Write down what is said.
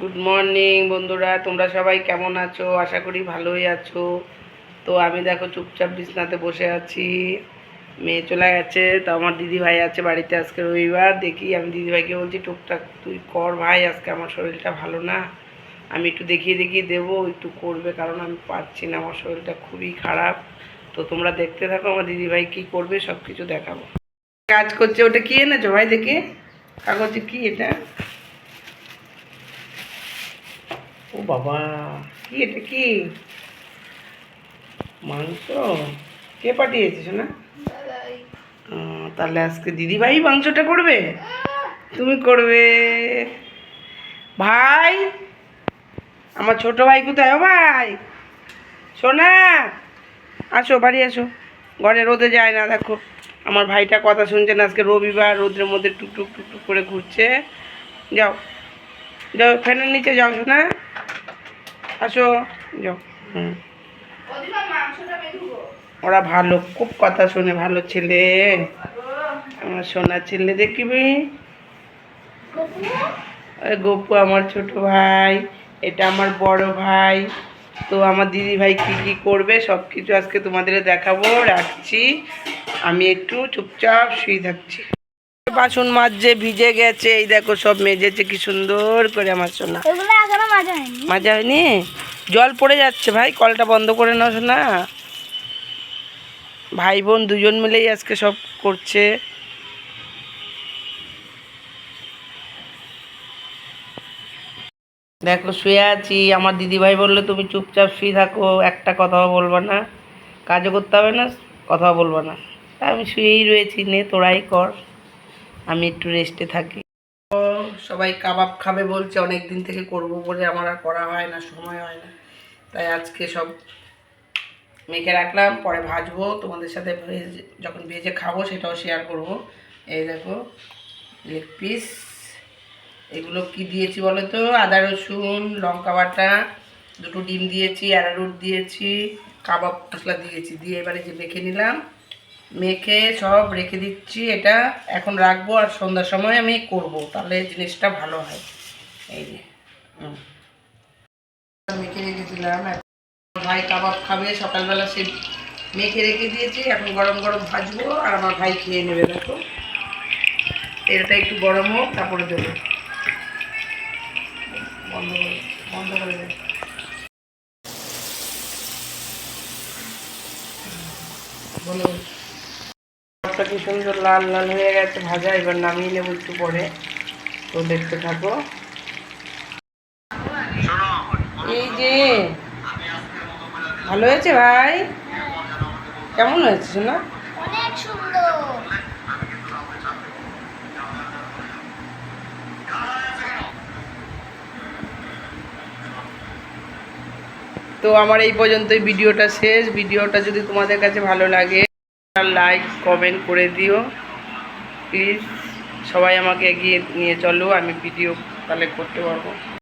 Good morning বন্ধুরা। তোমরা সবাই কেমন আছো? আশা করি ভালোই আছো। তো আমি দেখো চুপচাপ বিছনাতে বসে আছি। মেয়ে চলে গেছে। তো আমার দিদি ভাই আছে বাড়িতে আজকে রবিবার। দেখি, আমি দিদি ভাইকে বলছি, টুকটাক তুই কর ভাই, আজকে আমার শরীরটা ভালো না। আমি একটু দেখিয়ে দেখিয়ে দেবো, একটু করবে, কারণ আমি পারছি না। আমার শরীরটা খুবই খারাপ। তো তোমরা দেখতে থাকো, আমার দিদি ভাই কী করবে সব কিছু দেখাবো। কাজ করছে, ওটা কি এনেছো ভাই দেখে? কাগজে কি এটা? ও বাবা, কি এটা কি? মাংস? কে পাঠিয়েছিস না তাহলে আজকে দিদিভাই মাংসটা করবে? তুমি করবে। ভাই, আমার ছোট ভাই কোথায় ও ভাই? সোনা, আসো, বাড়ি আসো। ঘরে রোদে যায় না, দেখো। আমার ভাইটা কথা শুনছে না, আজকে রবিবার, রোদের মধ্যে টুকটুক টুকটুক করে ঘুরছে। যাও যাও, ফ্যানের নিচে যাও শোনা আসো ওরা ভালো, খুব কথা শুনে, ভালো ছেলে। আমার সোনার ছেলে, দেখবি? গপু আমার ছোট ভাই, এটা আমার বড় ভাই। তো আমার দিদি ভাই কী কী করবে সব কিছু আজকে তোমাদের দেখাবো, রাখছি। আমি একটু চুপচাপ শুয়ে থাকছি। বাসন মাজছে ভিজে গেছে, এই দেখো সব মেজেছে, কি সুন্দর করে আমার সোনা। মাজা হয়নি? জল পড়ে যাচ্ছে ভাই, কলটা বন্ধ করে নাও না ভাই বোন দুজন মিলেই আজকে সব করছে। দেখো, শুয়ে আছি। আমার দিদিভাই বলল, তুমি চুপচাপ শুয়ে থাকো, একটা কথাও বলব না। কাজও করতে হবে না, কথাও বলব না। আমি শুয়েই রয়েছি, নে তোরাই কর। আমি একটু রেস্টে থাকি। সবাই কাবাব খাবে বলছে অনেক দিন থেকে করব বলে আমার আর করা হয় না, সময় হয় না। তাই আজকে সব মেখে রাখলাম, পরে ভাজবো, তোমাদের সাথে ভেজে, যখন ভেজে খাব সেটাও শেয়ার করব। এই দেখো লেগ পিস এগুলো কি দিয়েছি বলো তো? আদা রসুন, লঙ্কা বাটা, দুটো ডিম দিয়েছি অ্যারারুট দিয়েছি, কাবাব মশলা দিয়েছি, দিয়ে এবারে যে মেখে নিলাম মেখে সব রেখে দিচ্ছি, এটা এখন রাখব আর সন্ধ্যার সময় আমি করব, তাহলে জিনিসটা ভালো হয়। এই যে। মেখে রেখেছিলাম ভাই কাবাব খাবে, সকালবেলা সে মেখে রেখে দিয়েছি, এখন গরম গরম ভাজবো, আর আমার ভাই খেয়ে নেবে, দেখো। তেলটা একটু গরম হোক, তারপরে দেবো। বন্ধ করে বন্ধ করে দেবো। বলো। কাবাবটা কি সুন্দর লাল লাল হয়ে গেছে ভাজা এবার নামিয়ে নেব একটু পরে। তো দেখতে থাকো। এই যে ভালো হয়েছে ভাই? কেমন হয়েছে শোনা? অনেক সুন্দর। তো আমার এই পর্যন্তই ভিডিওটা শেষ। ভিডিওটা যদি তোমাদের কাছে ভালো লাগে লাইক কমেন্ট করে দিও। প্লিজ সবাই আমাকে এগিয়ে নিয়ে চলো, আমি ভিডিও তাহলে করতে পারব।